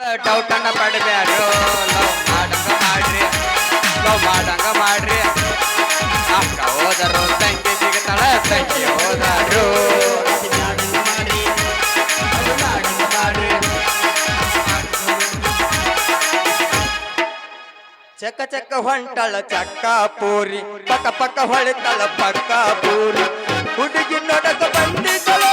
Doubt ಅನ್ನ ಪಡಬ್ಯಾಡ್ರು love ಮಾಡಂಗ ಮಾಡ್ರಿ, love ಮಾಡಂಗ ಮಾಡ್ರಿ. ಅಕ್ಕ ಹೋದರು, ತಂಗಿ ಸಿಗತಾಳ, ತಂಗಿ ಹೋದರು. ಚಕ ಚಕ್ಕ ಹೊಂಟಳ ಚಕ್ಕ ಪೂರಿ ಪಕ್ಕ ಪಕ್ಕ ಹೊಳಿತಾಳ ಪಕ್ಕ ಪೂರಿ ಹುಡುಗಿ ನೋಡಕ ಬಂದಿದ್ದಳು.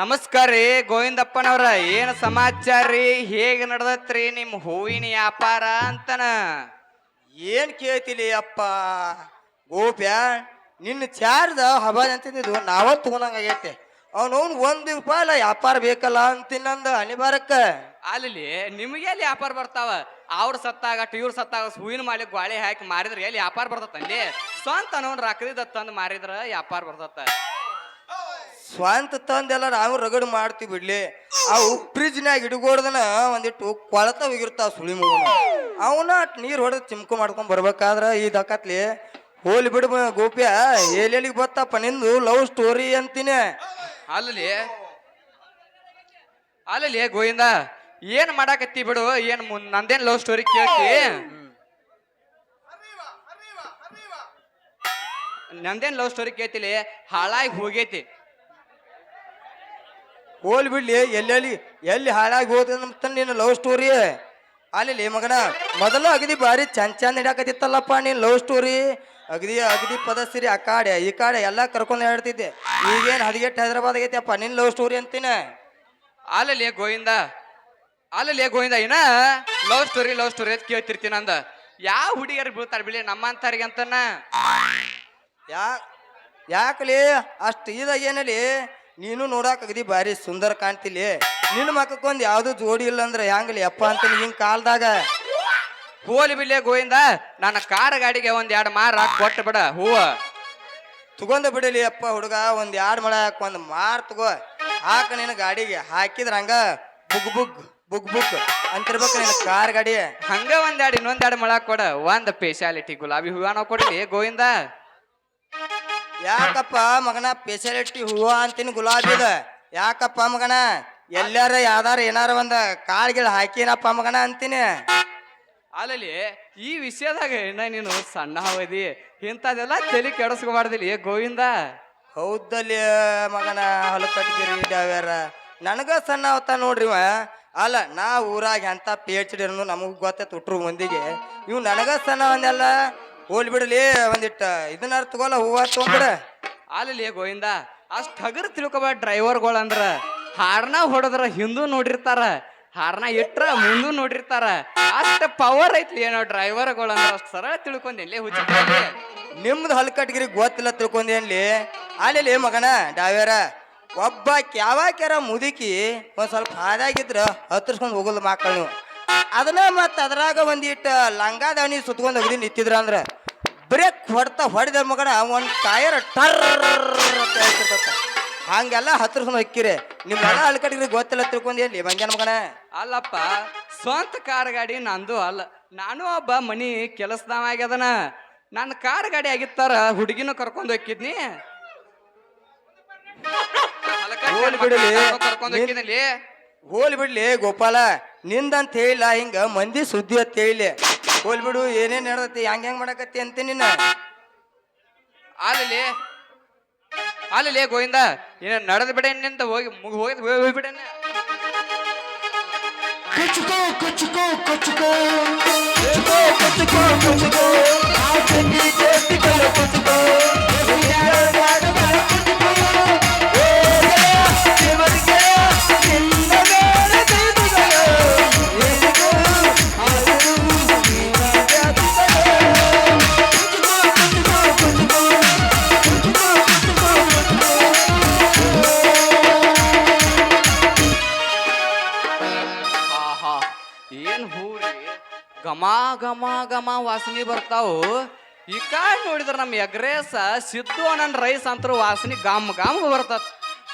ನಮಸ್ಕಾರ ರೀ ಗೋವಿಂದಪ್ಪನವ್ರ. ಏನು ಸಮಾಚಾರ ರೀ? ಹೇಗೆ ನಡ್ದತ್ರಿ ನಿಮ್ಮ ಹೂವಿನ ವ್ಯಾಪಾರ ಅಂತನ? ಏನ್ ಕೇಳ್ತಿಲಿ ಅಪ್ಪ? ಗೋಪ್ಯ ನಿನ್ನ ಚಾರ್ದ ಹಬಾಜ್ ಅಂತಿದ್ದು ನಾವ ತಗೊಂಡಂಗಾಗೈತೆ ಅವನವ್ನು ಒಂದು ರೂಪಾಯಿ ಅಲ್ಲ ವ್ಯಾಪಾರ ಬೇಕಲ್ಲ ಅಂತಿನ್ನಂದ ಅನಿವಾರಕ್ಕ ಅಲ್ಲಿ ನಿಮಗೆ ಎಲ್ಲಿ ವ್ಯಾಪಾರ ಬರ್ತಾವ? ಅವ್ರ ಸತ್ತಾಗ ಟಿವ್ರು ಸತ್ತಾಗ ಹೂವಿನ ಮಾಲಿ ಗ್ವಾಳಿ ಹಾಕಿ ಮಾರಿದ್ರೆ ಎಲ್ಲಿ ವ್ಯಾಪಾರ ಬರ್ತತ್ತ ಅಲ್ಲಿ? ಸ್ವಂತ ಅನ್ನೋನ್ ರೊಕ್ಕದಿದ್ದ ತಂದು ಮಾರಿದ್ರ ವ್ಯಾಪಾರ ಬರ್ತತ್ತ ಸ್ವಂತ ತಂದೆಲ್ಲ ನಾವು ರಗಡ್ ಮಾಡ್ತೀವಿ ಬಿಡ್ಲಿ. ಅವು ಫ್ರಿಜ್ನ್ಯಾಗ ಇಡ್ಗೋಡ್ದನ ಒಂದಿಟ್ಟು ಕೊಳತ ಹೋಗಿರ್ತಾವ ಸುಳಿ ಮಗನ ಅವನ ನೀರು ಹೊಡೆದು ಚಿಮ್ಕು ಮಾಡ್ಕೊಂಡ್ ಬರ್ಬೇಕಾದ್ರ ಈ ದಕ್ಕತ್ಲಿ ಹೋಲಿ ಬಿಡು ಗೋಪಿಯ ಎಲ್ಲೆಲ್ಲಿಗೆ ಬತ್ತಪ್ಪ ನಿಂದು ಲವ್ ಸ್ಟೋರಿ ಅಂತೀನಿ. ಅಲ್ಲಲಿ ಅಲ್ಲಲಿ ಗೋವಿಂದ, ಏನ್ ಮಾಡಾಕತ್ತಿ ಬಿಡು, ಏನ್ ನಂದೇನ್ ಲವ್ ಸ್ಟೋರಿ ಕೇಳ್ತಿ? ನಂದೇನ್ ಲವ್ ಸ್ಟೋರಿ ಕೇಳ್ತಿಲಿ? ಹಾಳಾಗಿ ಹೋಗೈತಿ. ಹೋಲ್ ಬಿಡ್ಲಿ ಎಲ್ಲೆಲ್ಲಿ ಎಲ್ಲಿ ಹಾಳಾಗಿ ಹೋದ ನಿನ್ನ ಲವ್ ಸ್ಟೋರಿ ಅಲ್ಲಿ ಮಗನ ಮೊದಲು ಅಗದಿ ಬಾರಿ ಚಂದ ಚಂದ ಹಿಡಾಕತ್ತಿತ್ತಲ್ಲಪ್ಪ ನೀನ್ ಲವ್ ಸ್ಟೋರಿ ಅಗದಿ ಅಗದಿ ಪದಸಿರಿ ಆ ಕಾಡೆ ಈ ಕಾಡೆ ಎಲ್ಲ ಕರ್ಕೊಂಡು ಹೇಳ್ತಿದ್ದೆ ಈಗೇನು ಹದಿಗೆಟ್ಟು ಹೈದರಾಬಾದ್ ಆಗೈತಿಯಪ್ಪ ನಿನ್ನ ಲವ್ ಸ್ಟೋರಿ ಅಂತೀನಿ? ಅಲ್ಲಲ್ಲಿ ಗೋವಿಂದ ಅಲ್ಲಲ್ಲಿ ಗೋವಿಂದ ಏನ? ಲವ್ ಸ್ಟೋರಿ ಲವ್ ಸ್ಟೋರಿ ಅಂತ ಕೇಳ್ತಿರ್ತೀನಿ ಅಂದ. ಯಾವ ಹುಡುಗಿಯರು ಬೀಳ್ತಾರೆ ಬಿಳಿ ನಮ್ಮಂತಾರಿಗೆ ಅಂತನ? ಯಾ ಯಾಕಲಿ ಅಷ್ಟು ಇದಾಗ ಏನಲ್ಲಿ ನೀನು ನೋಡಾಕ ಅಗದಿ ಬಾರಿ ಸುಂದರ ಕಾಣ್ತಿಲಿ ನಿನ್ನ ಮಕ್ಕಕ್ಕೊಂದು ಯಾವ್ದು ಜೋಡಿ ಇಲ್ಲ ಅಂದ್ರೆ ಹೆಂಗಲಿ ಅಪ್ಪ ಅಂತ ಹಿಂಗ್ ಕಾಲ್ದಾಗ. ಹೋಲಿ ಬಿಲ್ಲೆ ಗೋವಿಂದ ನನ್ನ ಕಾರ್ ಗಾಡಿಗೆ ಒಂದ್ ಎರಡು ಮಾರ ಕೊಟ್ಟು ಬಿಡ ಹೂವ. ತಗೊಂಡ ಬಿಡಲಿ ಅಪ್ಪ ಹುಡುಗ ಒಂದ್ ಎರಡು ಮಳೆ ಹಾಕ ಒಂದ್ ಮಾರ್ ತಗೋ. ಹಾಕ ನಿನ್ನ ಗಾಡಿಗೆ ಹಾಕಿದ್ರ ಹಂಗ ಬುಗ್ ಬುಗ್ ಬುಗ್ ಬುಗ್ ಅಂತಿರ್ಬೇಕು ನಿನ್ನ ಕಾರ್ ಗಾಡಿ. ಹಂಗ ಒಂದ್ ಎರಡು ಇನ್ನೊಂದ್ ಎರಡು ಮಳೆ ಕೊಡ ಒಂದ್ ಸ್ಪೆಷಾಲಿಟಿ ಗುಲಾಬಿ ಹೂವ ನಾವು ಕೊಡ್ಲಿ ಗೋವಿಂದ. ಯಾಕಪ್ಪ ಮಗನ ಸ್ಪೆಷಾಲಿಟಿ ಹೂವ ಅಂತೀನಿ ಗುಲಾಬಿದ ಯಾಕಪ್ಪ ಮಗನ? ಎಲ್ಲಾರ ಯಾವ್ದಾರ ಏನಾರ ಒಂದ ಕಾಳ್ಗಿಳ ಹಾಕಿನಪ್ಪ ಮಗನ ಅಂತೀನಿ. ಅಲ್ಲಲ್ಲಿ ಈ ವಿಷಯದಾಗ ಏನ ನೀನು ಸಣ್ಣ ಅವಧಿ ಇಂಥದೆಲ್ಲ ತಲೆ ಕೆಡಿಸ್ಕೋಬಾರ್ದಿಲ್ಲ ಗೋವಿಂದ? ಹೌದಲ್ಲಿ ಮಗನ ಹೊಲಕಟ್ಗಿರಿ ಡ್ಯಾವ್ಯಾರ ನನಗ ಸಣ್ಣ ಅವತ್ತ ನೋಡ್ರಿ ಇವ. ಅಲ್ಲ ನಾ ಊರಾಗ ಎಂತ ಪಿ ಎಚ್ ಡಿ ನಮಗ್ ಗೊತ್ತೈತೆ ಹುಟ್ರು ಮಂದಿಗೆ. ಇವ್ ನನಗ ಸಣ್ಣ ಒಂದೆಲ್ಲ. ಹೋಲ್ ಬಿಡಲಿ ಒಂದಿಟ್ಟ ಇದನ್ನ ತಗೋಲ್ಲ ಹೂವ ತೊಂದ್ರ ಅಲ್ಲಿ ಗೋವಿಂದ ಅಷ್ಟ್ ಹಗರ್ ತಿಳ್ಕೊಬ ಡ್ರೈವರ್ಗಳು ಅಂದ್ರ. ಹಾರ್ನ ಹೊಡೆದ್ರ ಹಿಂದೂ ನೋಡಿರ್ತಾರ ಹಾರ್ನ ಇಟ್ರ ಮುಂದೂ ನೋಡಿರ್ತಾರ. ಅಷ್ಟ ಪವರ್ ಐತಿ ಏನೋ ಡ್ರೈವರ್ಗಳಂದ್ರ ಅಷ್ಟ್ ಸರಳ ತಿಳ್ಕೊಂಡ್ ಎಲ್ಲೇ ಹುಚ್ಚ ನಿಮ್ದು ಹಲ್ಕಟ್ಗಿರಿ ಗೊತ್ತಿಲ್ಲ ತಿಳ್ಕೊಂಡೇನ್ಲಿ ಅಲ್ಲಿ ಮಗನ ಡಾವೇರ ಒಬ್ಬ ಕ್ಯಾವಾಕ್ಯಾರ ಮುದುಕಿ ಒಂದ್ ಸ್ವಲ್ಪ ಹಾದಾಗಿದ್ರ ಹತ್ತಿರ್ಸ್ಕೊಂಡ್ ಹೋಗಲ್ ಮಕ್ಕಳು. ಅದನ್ನ ಮತ್ತ ಅದ್ರಾಗ ಒಂದಿಟ್ಟ ಲಂಗ ದಾವಣಿ ಸುತ್ಕೊಂಡ್ ಹೋಗಿದ್ ನಿಂತಿದ್ರ ಅಂದ್ರ. ಬ್ರೇಕ್ ಹೊಡ್ತಾ ಹೊಡೆದ ಮಗನ, ಒಂದು ಟೈರ್ ಟರ್ ಅಂತ ಹತ್ರ ಹಂಗೆಲ್ಲ ಹತ್ತಿರ್ಸ್ಕೊಂಡ್ ಹೊಕ್ಕಿರಿ ಅಲ್ಲಿ ಕಡೆಗೆ ಗೊತ್ತಿಲ್ಲ ಹೇಳಿ ಮಂಗ್ಯಾನ ಮಗನ ಅಲ್ಲಪ್ಪ ಸ್ವಂತ ಕಾರ್ ಗಾಡಿ ನಂದು ಅಲ್ಲ ನಾನು ಒಬ್ಬ ಮನಿ ಕೆಲಸದವ ಆಗ್ಯದನ ನನ್ನ ಕಾರ್ ಗಾಡಿ ಆಗಿತ್ತಾರ ಹುಡುಗಿನೂ ಕರ್ಕೊಂಡು ಹೋಗಿದ್ನಿ ಹೋಗ್ಲಿ ಬಿಡಲಿ. ಕರ್ಕೊಂಡ್ ಹೋಲ್ ಬಿಡ್ಲಿ ಗೋಪಾಲ ನಿಂದಂತ ಹೇಳಿಲ್ಲ ಹಿಂಗ ಮಂದಿ ಸುದ್ದಿ ಅಂತ ಹೇಳಿ ಹೋಲ್ ಬಿಡು ಏನೇನ್ ನಡ್ದತಿ ಹೆಂಗ್ ಹೆಂಗ್ ಮಾಡಕತ್ತಿ ಅಂತ ನಿನ್ನ. ಆಲಲಿ ಆಲಲಿ ಗೋವಿಂದ ಏನ ನಡೆದ್ ಬಿಡ ನಿಂತ ಹೋಗಿ ಮುಗಿ ಹೋಗಿ ಹೋಗಿ ಕಚ್ಚುಕೋ ಆಹಾ ಏನ್ ಹೂರಿ? ಘಮ ಘಮ ಘಮ ವಾಸನೆ ಬರ್ತಾವು. ಈ ಕಾಯ್ ನೋಡಿದ್ರ ನಮ್ಮ ಎಗ್ರೇಸ ಸಿದ್ದು ಅನ್ನ ರೈಸ್ ಅಂತರೂ ವಾಸನೆ ಗಾಮ್ ಗಾಮ್ ಬರ್ತತ್.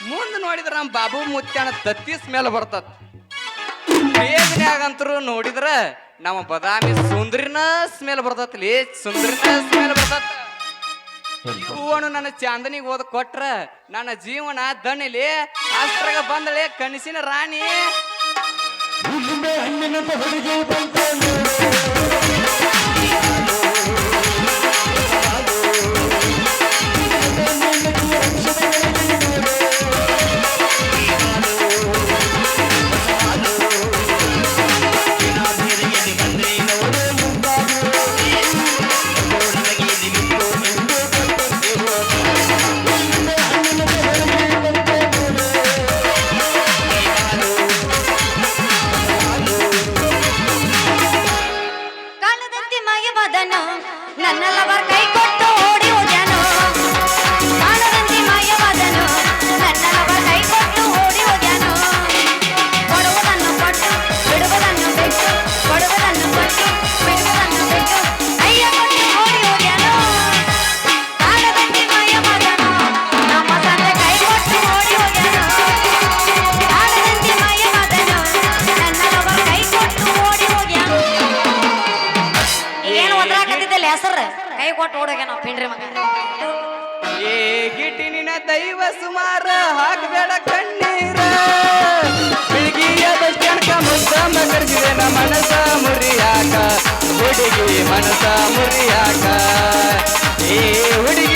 ಮುಂದ್ ನೋಡಿದ್ರ ನಮ್ಮ ಬಾಬು ಮುತ್ಯಾನ ತತ್ತಿ ಸ್ಮೆಲ್ ಬರ್ತತ್. ಬೇಗನ್ಯಾಗಂತರೂ ನೋಡಿದ್ರ ನಮ್ಮ ಬದಾಮಿ ಸುಂದ್ರಿನ ಸ್ಮೆಲ್ ಬರ್ತತ್ಲಿ ಸುಂದ್ರಿನ ಸ್ಮೆಲ್ ಬರ್ತತ್. ಹೂವನು ನನ್ನ ಚಾಂದನಿಗೆ ಓದ್ ಕೊಟ್ರ ನನ್ನ ಜೀವನ ದಣಿಲಿ ಅಷ್ಟ್ರಾಗ ಬಂದಳೆ ಕನಸಿನ ರಾಣಿ. ಕಾಣದಂತೆ ಹೆಸರು ಕೈ ಕೊಟ್ಟು ಓಡೋಗ್ಯ ನಾವು ಮಗ. ಏ ದೈವ ಸುಮಾರ ಹಾಕ್ಬೇಡ ಕಣ್ಣೀರ. ಬೆಳಗಿಯ ಬಸ್ಟ್ಯಾಂಡ್ಕ ಮುದ್ದಮ್ಮ ಕರ್ಸಿದೆ ನಮ್ಮ ಮನಸ ಮುರಿಯಾಕ. ಹುಡುಗಿ ಮನಸ ಮುರಿಯಾಕ. ಏ ಹುಡುಗಿ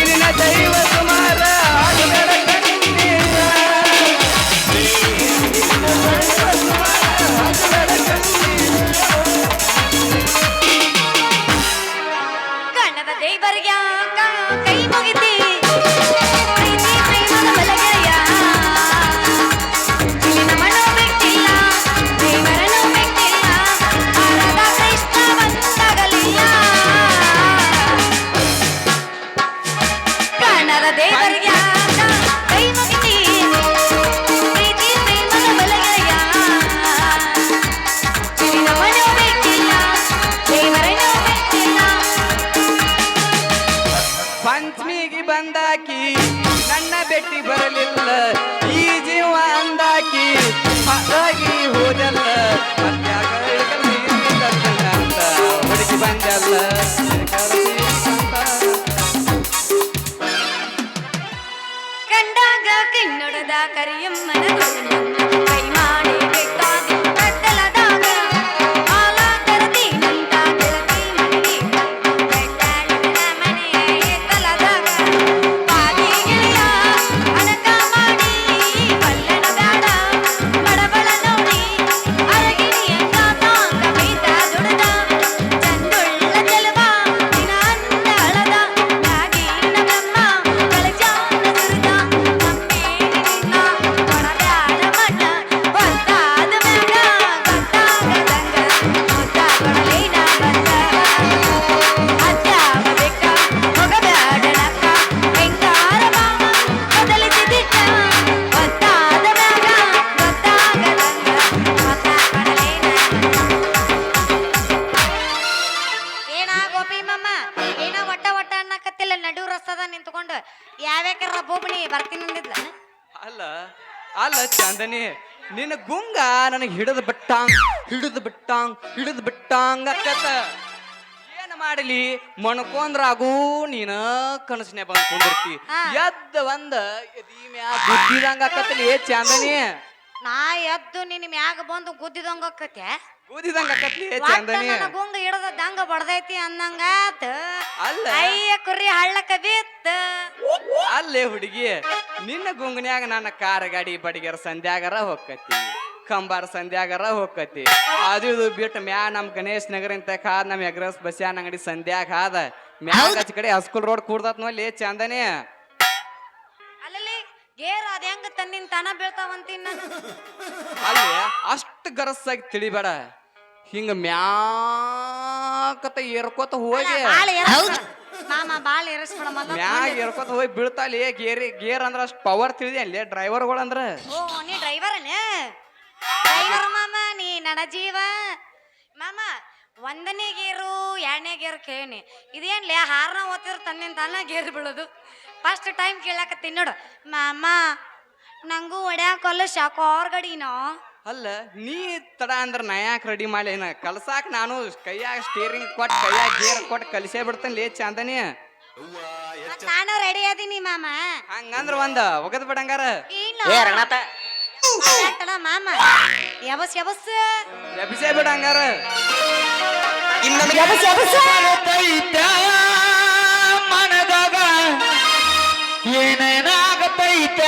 Selena. ನನಗೆ ಹಿಡಿದು ಬಿಟ್ಟಾಂಗ್ ಹಿಡಿದು ಬಿಟ್ಟಾಂಗ್ ಹಿಡಿದು ಬಿಟ್ಟಾಂಗ್ ಅಕ್ಕತ್ತ. ಏನು ಮಾಡಲಿ? ಮಣ್ಕೊಂದ್ರಾಗೂ ನೀನ ಕನಸನೇ ಬಂದು ಕುಂದಿರ್ತಿ. ಎದ್ದ ಒಂದ ಎದಿ ಮ್ಯಾಗ ಗುದ್ದಿದಂಗ ಅಕ್ಕತ್ತಲಿ ಏ ಚಾಂದನಿ. ನಾ ಎದ್ದು ನಿನ್ನ ಮ್ಯಾಗ ಬಂದು ಗುದ್ದಿದಂಗ ಕತೆ ಗುದ್ದಿದಂಗ ಅಕ್ಕತ್ಲಿ ಏ ಚಾಂದನಿ. ನನ್ನ ಗುಂಗ ಹಿಡದ ದಂಗ ಬಡ್ದೈತಿ ಅನ್ನಂಗಾತ. ಅಲ್ಲ. ಅಯ್ಯ ಕುರಿ ಹಳ್ಳಕ್ಕ ಬಿತ್ತ. ಅಲ್ಲೇ ಹುಡುಗಿ ನಿನ್ನ ಗುಂಗನ್ಯಾಗ ನನ್ನ ಕಾರ್ ಗಾಡಿ ಬಡಿಗೆರ ಸಂಧ್ಯಾಗರ ಹೋಗ್ಕತಿ ಕಂಬಾರ ಸಂಧ್ಯಾಗರ ಹೋಗತಿ ಅದು ಇದು ಬಿಟ್ಟು ಮ್ಯಾ ನಮ್ ಗಣೇಶ್ ನಗರ ಅಂತ ಕಾದ್ ನಮ್ ಎಗ್ರಸ್ ಬಸ್ಯಾನ್ ಅಂಗಡಿ ಸಂಧ್ಯಾಗ ಕಾದ ಮ್ಯಾಗ ಆಚೆ ಕಡೆ ಹಸ್ಕುಲ್ ರೋಡ್ ಕೂಡ್ದತ್ ನೋಲಿ ಚಂದನೆ. ಅಲ್ಲಲ್ಲಿ ಗೇರ್ ಅದ ಹೆಂಗ ತನ್ನಿನ್ ತನ ಬೀಳ್ತಾವಂತೀನಿ ನಾನು? ಅಲ್ಲಿ ಅಷ್ಟು ಗರಸ್ಸಾಗಿ ತಿಳಿಬೇಡ. ಹಿಂಗ ಮ್ಯಾಕತ ಏರ್ಕೋತ ಹೋಗಿ. ಮಾಮ ಬಾಳ ಏರಸ್ಬಿಡ. ಮೊದ್ಲು ಮ್ಯಾಗ ಏರ್ಕೋತ ಹೋಗಿ ಬೀಳ್ತಾಲಿ ಗೇರಿ ಗೇರ್ ಅಂದ್ರ ಅಷ್ಟು ಪವರ್ ತಿಳಿದಿ ಅಲ್ಲಿ ಡ್ರೈವರ್ಗಳಂದ್ರ. ಓ ನೀ ಡ್ರೈವರನೇ? ಡ್ರೈವರ್ ಮಾಮ ನೀ ನನ್ನ ಜೀವ ಮಾಮ ಒಂದನೇ ಗೇರು ಎರಡನೇ ಗೇರ್ ಇದೇನ್ ಲೇ ಹಾರ್ನ ಓದ್ತಿರ್ ತಂದಿನ ತಾನ ಗೇರ್ ಬೀಳೋದು. ಫಸ್ಟ್ ಟೈಮ್ ಕೇಳಾಕತ್ತೀನಿ ನೋಡು. ಮಾಮ ನಂಗೂ ಹೊಡ್ಯಾಕಲ್ಲ ಶಾಕೋರ್ ಗಡಿನೋ? ಅಲ್ಲ ನೀ ತಡ ಅಂದ್ರೆ ನಾ ಯಾಕೆ ರೆಡಿ ಮಾಡಿ ಏನ ಕಲ್ಸಾಕ್ ನಾನು ಕೈಯಾಗ ಸ್ಟೇರಿಂಗ್ ಕೊಟ್ಟು ಕೈಯಾಗ ಗೇರ್ ಕೊಟ್ಟು ಕಲಿಸೇ ಬಿಡ್ತೇನೆ ಲೇ ಚಾಂದನಿ. ನಾನು ರೆಡಿ ಅದೀನಿ ಮಾಮ. ಹಂಗಂದ್ರ ಒಂದ ಒಗದ್ ಬಿಡಂಗಾರ. ಏ ರಂಗನಾಥ ತಡ ಮಾಮ. ಯಬಸ್ ಯಬಸ್ ಎಬ್ಸೇ ಬಿಡಂಗಾರ ಮನದಾಗ ಏನೇನಾಗತೈತ?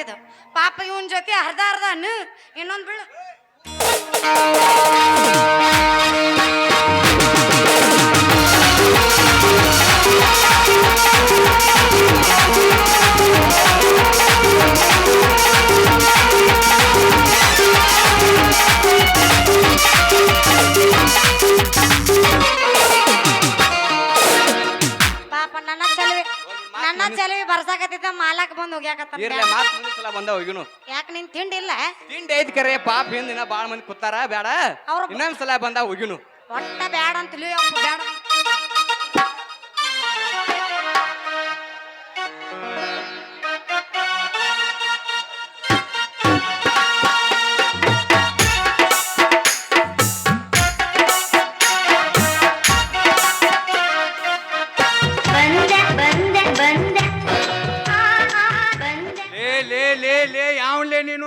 ಇದು ಪಾಪ ಇವನ್ ಜೊತೆ ಅರ್ಧ ಅರ್ಧ ಇನ್ನೊಂದ್ ಬೀಳು ನನ್ನ ಚಲವಿ ಬರ್ಸಾಕತ್ತಿದ್ದ ಮಾಲಕ್ ಬಂದ್ ಹೋಗ್ಯಾಕತ್ತ ಇರ್ಲಿ ಮಾತ್ ಮುಂದಿನ ಸಲ ಬಂದ ಹೋಗಿನು. ಯಾಕ ನಿನ್ ತಿಂಡಿ ಇಲ್ಲ? ತಿಂಡಿ ಐತ್ ಕರೆ ಪಾಪ ಹಿಂದಿನ ಬಾಳ ಮಂದಿ ಕೂತಾರ ಬೇಡ. ಅವ್ರು- ಇನ್ನೊಂದ್ ಸಲ ಬಂದ ಹೋಗಿನು. ಒಟ್ಟ ಬ್ಯಾಡ ಅಂತ ತಿಳಿಯಪ್ಪ ಬ್ಯಾಡ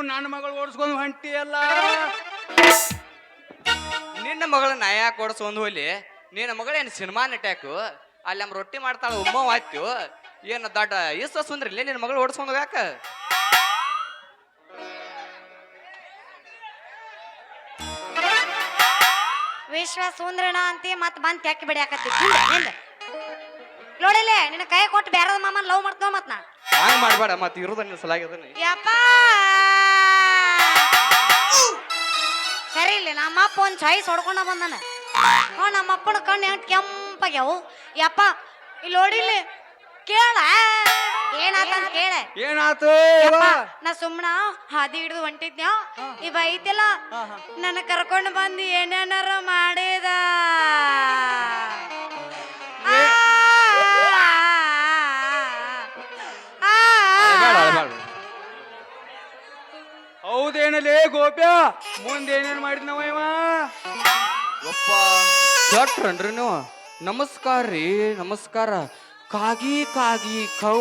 ನನ್ನ ಮಗಳು ಓಡಿಸ್ಕೊಂಡು ಹೊಂಟಿಯಲ್ಲ ನಿನ್ನ ಮಗಳ ನಾಯ ಓಡಿಸ್ಕೊಂಡು ಹೋಲಿ ನಿನ್ನ ಮಗಳೇನು ಸಿನಿಮಾ ನಟ್ಯಾಕು? ಅಲ್ಲಿ ನಮ್ಮ ರೊಟ್ಟಿ ಮಾಡ್ತಾಳೆ ಉಮ್ಮ ಆಯ್ತು ಏನು ದೊಡ್ಡ ಇಷ್ಟ ಸುಂದ್ರಿಲ್ಲ ನಿನ್ನ ಮಗಳು ಓಡಿಸ್ಕೊಂಡು ಹೋಗಾಕ ವಿಶ್ವ ಸುಂದ್ರಣ ಅಂತ ಮತ್ತೆ ಬಂದ್ ತೆಕ್ಕಿ ಬಿಡಿಯಾಕತ್ತಿ. ನೋಡಿಲೆ ನಿನ್ನ ಕೈ ಕೊಟ್ಟು ಬೇರೆ ಮಾಮನ್ ಲವ್ ಮಾಡ್ತಾವ ಮತ್ ನಾ. ಹಂಗ್ ಮಾಡ್ಬೇಡ ಮತ್ತೆ ಇರೋದ ನಿನ್ನ ಯಪ್ಪಾ ಯಪ್ಪ! ನಮ್ಮಪ್ಪ ಒಂದು ಚಾಯ್ಸ್ ಹೊಡ್ಕೊಂಡ ಬಂದಾನ. ಹ್ಞೂ ನಮ್ಮಪ್ಪನ ಕಣ್ಣು ಹೆಂಗ್ ಕೆಂಪಾಗ್ಯಾವು. ಯಪ್ಪ ಇಲ್ಲಿ ನೋಡಿಲ್ಲಿ ಕೇಳ. ಏನಾತಂತ ಕೇಳ. ಏನಾತು? ಯಪ್ಪ, ನಾ ಸುಮ್ಮನ ಹಾದಿ ಹಿಡಿದು ಹೊಂಟಿದ್ನ್ಯಾ. ಇವ ಐತಿಲ್ಲ ನನ್ನ ಕರ್ಕೊಂಡು ಬಂದು ಏನೇನಾರ ಮಾಡಿದ. ಹೌದೇನಲೇ ಗೋಪ್ಯ? ಮುಂದೇನೇನ್ ಮಾಡಿದ್ನವ ಇವ? ಯಪ್ಪ ಚಟ್ರನ್ರಿ ನೀವು? ನಮಸ್ಕಾರ ರೀ ನಮಸ್ಕಾರ. ಕಾಗಿ ಕಾಗಿ ಕೌ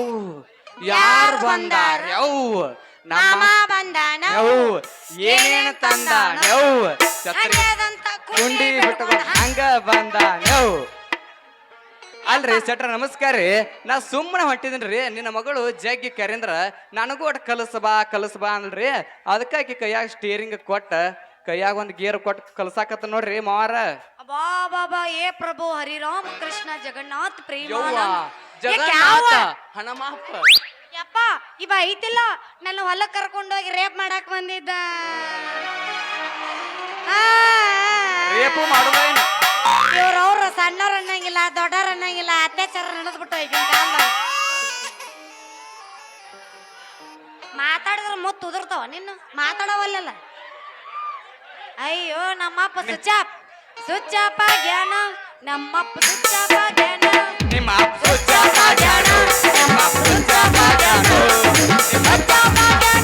ಯಾರ್ ಬಂದಾರ ಯವ್ ಮಾಮ ನಮ್ಮ ಬಂದಾನ? ಯವ್ ಏನೇನ್ ತಂದಾನ? ಯವ್ ಛತ್ರಿ ಕುಂಡಿ ಬಿಟ್ಕೊಂಡು ಹಂಗ ಬಂದಾನ? ಯವ್ ಅಲ್ರಿ ಸೆಟ್ರ ನಮಸ್ಕಾರ ರೀ. ನಾ ಸುಮ್ಮನೆ ಹೊಂಟಿದ್ದೀನಿ ನಿನ್ನ ಮಗಳು ಜಗ್ಗಿ ಕರೆಂದ್ರ. ನನಗೂ ಒಟ್ಟು ಕಲಸ ಬಾ ಕಲಸ ಬಾ ಅಂದ್ರಿ. ಅದಕ್ಕೆ ಆಕಿ ಕೈಯಾಗ ಸ್ಟೀರಿಂಗ್ ಕೊಟ್ಟ ಕೈಯಾಗ ಒಂದು ಗೇರ್ ಕೊಟ್ಟು ಕಲಸಾಕತ್ತ ನೋಡ್ರಿ ಮಾರ ಬಾ ಬಾಬಾ ಏ ಪ್ರಭು ಹರಿರಾಮ ಕೃಷ್ಣ ಜಗನ್ನಾಥ್ ಪ್ರೇಮ ಜಗನ್ನಾಥ? ಹಣಮಾಪ. ಯಪ್ಪ ಇವ ಐತಿಲ್ಲ. ನನ್ನ ಹೊಲಕ್ ಕರ್ಕೊಂಡೋಗಿ ರೇಪ್ ಮಾಡಕ್ ಬಂದಿದ್ದ. ರೇಪು ಮಾಡೋದೇನು ಇವ್ರವ್ರು ಸಣ್ಣವ್ರು ಅನ್ನಂಗಿಲ್ಲ ದೊಡ್ಡವ್ರು ಅನ್ನಂಗಿಲ್ಲ ಅತ್ಯಾಚಾರ ನಡೆದ್ಬಿಟ್ಟು ಈಗಿನ ಕಾಲದಾಗ ಮಾತಾಡಿದ್ರೆ ಮುತ್ತು ಉದುರ್ತಾವ ನಿನ್ನ ಮಾತಾಡವಲ್ಲ ಅಯ್ಯೋ ನಮ್ಮಪ್ಪ ಸ್ವಿಚ್ ಸುಚ್ಚಾಪ ಜ್ಞಾನ ನಮ್ಮಪ್ಪ ಸುಚ್ಚಾಪ ಜ್ಞಾನ ನಿಮ್ಮ ಸುಚ್ಚಾಪ ಜಾಣ, ನಿಮ್ಮ ಅಪ್ಪ ನಿಮ್ಮ ಜಾಣ. ಸುಚ್ಚಾಪ ಜ್ಞಾನ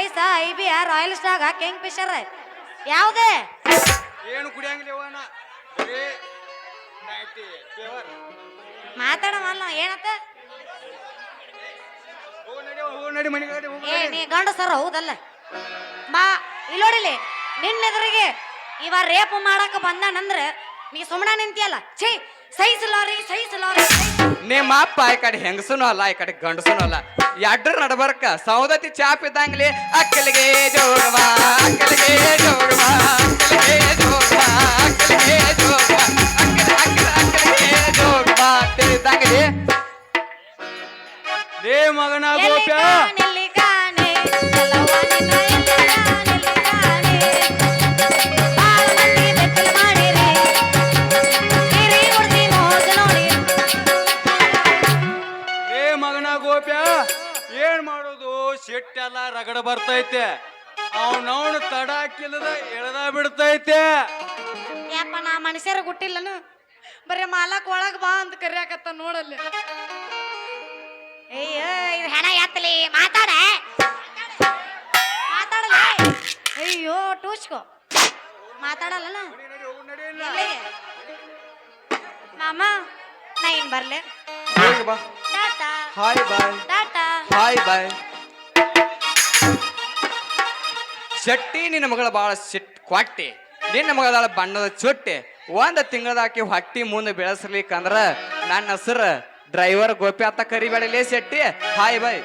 choice I B R Royal Stag Kingfisher ಯಾವುದೇ? ಏನು ಕುಡಿಯಂಗಿಲ್ಲ ಅಣ್ಣ ಬರೀ ನೈಟಿ ಫೇವರ್ ಮಾತಾಡವಲ್ಲ ಏನತ್ತ? ನಡಿ ನಡಿ ಹೋಗ್ ಏ. ನೀ ಗಂಡ ಸರ್ ಹೌದಲ್ಲ? ಬಾ ಇಲ್ಲೋಡಿಲಿ ನಿನ್ನೆದುರಿಗೆ ಇವ ರೇಪ್ ಮಾಡಕ್ಕೆ ಬಂದಾನಂದ್ರ ನೀ ಸುಮ್ಮನೆ ನಿಂತಿಯಲ್ಲ ಛೀ! ಸಹಿಸಲಾರಿ ಸಹಿಸಲಾರಿ ನಿಮ್ಮ ಅಪ್ಪ ಈ ಕಡೆ ಹೆಂಗಸನು ಅಲ್ಲ ಈ ಕಡೆ ಗಂಡಸನು ಅಲ್ಲ ಎಡ್ರ ನಡಬರ್ಕ ಸೌದತಿ ಚಾಪ್ ಇದ್ದಂಗ್ಲಿ ಅಕ್ಕಲಿಗೆ ಜೋಗವ ಅಕ್ಕಲಿಗೆ ಜೋಗವ ಅಕ್ಕಲಿಗೆ ಜೋಗವ ಅಕ್ಕಲಿಗೆ ಜೋಗವ ಅಕ್ಕಲ ಅಕ್ಕಲ ಅಕ್ಕಲಿಗೆ ಜೋಗವ ಲೇ ಮಗನ ಗೋಪ್ಯ. ರಗಡ ಬರ್ತೈತೆ. ಅವನವನು ತಡ ಹಾಕಿಲ್ಲದ ಎಳ್ದ ಬಿಡ್ತೈತೆ. ಯಪ್ಪ ನಾ ಮನುಷ್ಯರ ಗುಟ್ಟಿಲ್ಲನು ಬರೀ ಮಾಲಕ್ ಒಳಗ್ ಬಾ ಅಂತ ಕರಿಯಾಕತ್ತ ನೋಡಲ್ಲಿ. ಅಯ್ಯೋ ಇದು ಹೆಣ ಎತ್ತಲಿ ಮಾತಾಡ. ಮಾತಾಡಲ್ಲ. ಅಯ್ಯೋ ಟೂಚ್ಕೋ. ಮಾತಾಡಲ್ಲ ಮಾಮ ನಾ ಏನ್ ಬರ್ಲೆ. Tata. Hi bye. Tata. Hi bye. Shetty ನಿನ್ನ ಮಗಳ ಬಾಳ ಸಿಟ್ ಕ್ವಾಟ್ಟಿ ನಿನ್ನ ಮಗಳ ಬಣ್ಣದ ಚೊಟ್ಟಿ. ಒಂದು ತಿಂಗಳದಾಕಿ ಹೊಟ್ಟಿ ಮುಂದೆ ಬೆಳೆಸ್ಲಿಕ್ಕಂದ್ರ ನನ್ನ ಹೆಸರು ಡ್ರೈವರ್ ಗೋಪಿ ಅಂತ ಕರಿಬೇಡಲೇ ಶೆಟ್ಟಿ ಹಾಯ್ ಬಾಯ್.